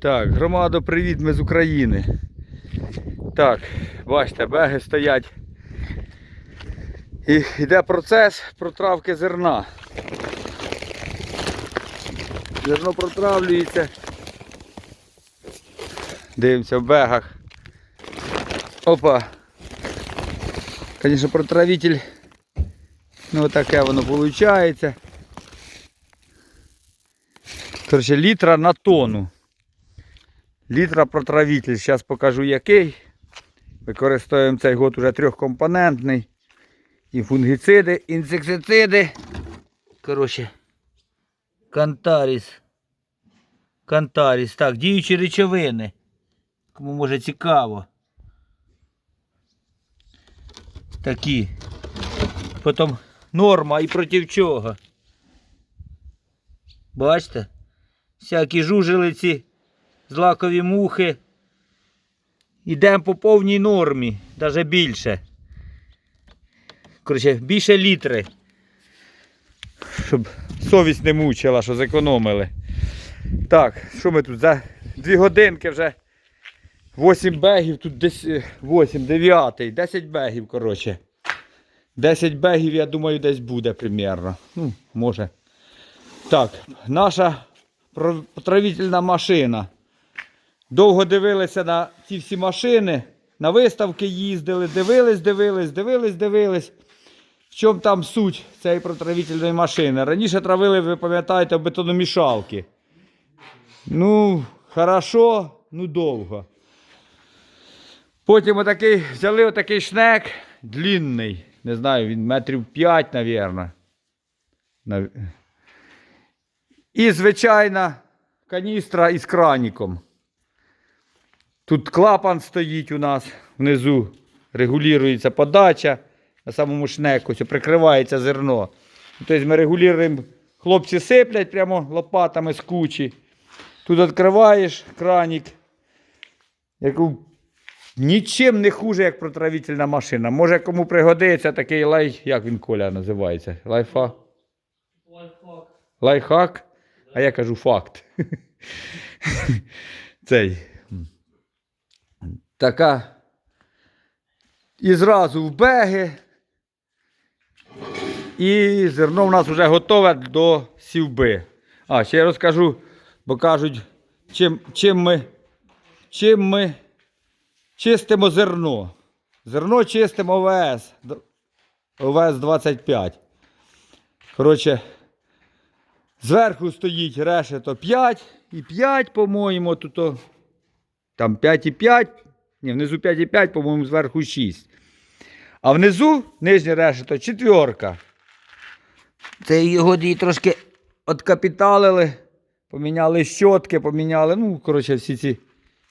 Так, громадо, привіт, ми з України. Так, бачите, беги стоять. І йде процес протравки зерна. Зерно протравлюється. Дивимося в бегах. Опа. Звісно, протравитель. Ну таке воно виходить. Короче, літра на тонну. Літра протравитель. Зараз покажу який. Використовуємо цей год уже трьохкомпонентний. І фунгіциди, інсектициди. Коротше. Кантаріс. Кантаріс. Так, діючі речовини. Кому може цікаво. Такі. Потім норма і проти чого. Бачите? Всякі жужелиці, злакові мухи. Йдемо по повній нормі, навіть більше. Коротше, більше літри. Щоб совість не мучила, що зекономили. Так, що ми тут за дві годинки вже 8 бегів, тут десь 8, 9, 10 бегів, коротше. 10 бегів, я думаю, десь буде примерно. Ну, може. Так, наша про- машина. Довго дивилися на ці всі машини, на виставки їздили, дивились, дивились, дивились, дивились. В чому там суть цієї протравительної машини? Раніше травили, ви пам'ятаєте, бетономішалки. Ну, хорошо, ну довго. Потім отакий, взяли отакий шнек длинний. Не знаю, він метрів 5, мабуть. І звичайна каністра із краніком. Тут клапан стоїть у нас внизу, регулюється подача на самому шнеку, прикривається зерно. Тобто ми регулюємо, хлопці сиплять прямо лопатами з кучі. Тут відкриваєш кранік. Яку нічим не хуже, як протравительна машина. Може кому пригодиться такий лай, як він Коля називається? Лайфа? Лайфхак? А я кажу факт. Цей. Така. І зразу в беги. І зерно в нас вже готове до сівби. А, ще я розкажу, бо кажуть, чим, чим ми, чим ми чистимо зерно. Зерно чистимо ОВС. ОВС 25. Коротше, Зверху стоїть решето 5 і 5, по-моєму, тут там 5 і 5, ні, внизу 5 і 5, по-моєму, зверху 6. А внизу нижнє решето четверка. Це його її трошки откапіталили, поміняли щотки, поміняли, ну, коротше, всі ці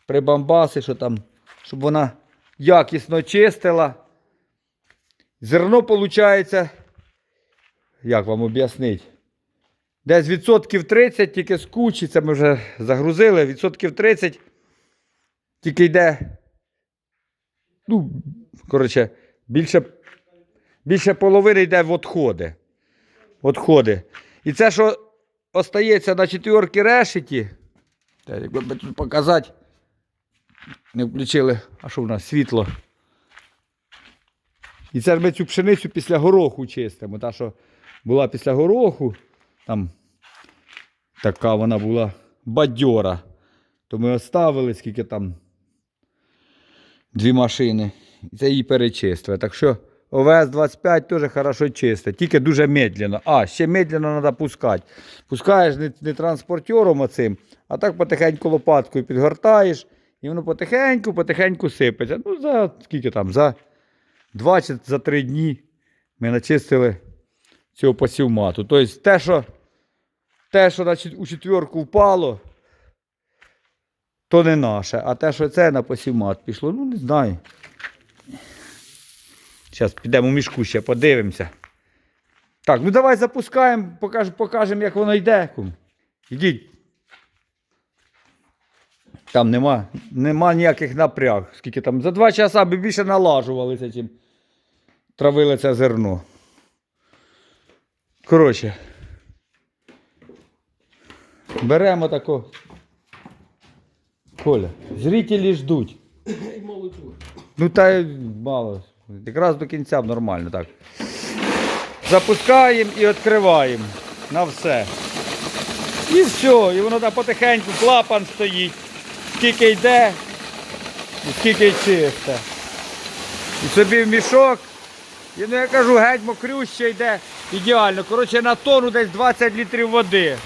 прибамбаси, що там, щоб вона якісно чистила. Зерно, виходить, як вам об'яснити? Десь відсотків 30 тільки з це ми вже загрузили, відсотків 30 тільки йде. Ну, коротше, більше, більше половини йде в відходи. Відходи. І це, що остається на четверки решеті, якби би тут показати, не включили, а що в нас світло. І це ж ми цю пшеницю після гороху чистимо. Та, що була після гороху, там така вона була бадьора. То ми оставили, скільки там дві машини. І це її перечистили. Так що ОВС-25 теж хорошо чисте, тільки дуже медленно. А, ще медленно треба пускати. Пускаєш не, не транспортером оцим, а так потихеньку лопаткою підгортаєш, і воно потихеньку, потихеньку сипеться. Ну, за скільки там, за 2 чи за 3 дні ми начистили цього посівмату. Тобто те, що, те, що на чет- у четверку впало, то не наше. А те, що це на посівмат пішло, ну не знаю. Зараз підемо в мішку ще подивимося. Так, ну давай запускаємо, покаж, покажемо, як воно йде. кум. Ідіть. Там нема, нема ніяких напряг. Скільки там за два часа би більше налажувалися, чим травили це зерно. Коротше. Беремо тако. Коля, зрителі ждуть. Ну та мало. Якраз до кінця нормально так. Запускаємо і відкриваємо на все. І все, і воно там потихеньку клапан стоїть. Скільки йде, і скільки чисте. І собі в мішок. І ну я кажу, геть мокрюще йде. Ідеально. Коротше, на тонну десь 20 літрів води.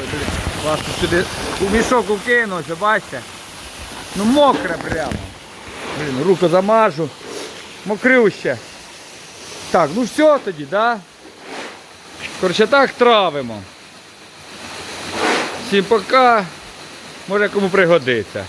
Ой, блін, тут сюди у мішок укинувся, бачите? Ну мокре прямо. Блін, руку замажу. Мокрюще. Так, ну все тоді, да? Коротше, так травимо. Всім пока. Може кому пригодиться.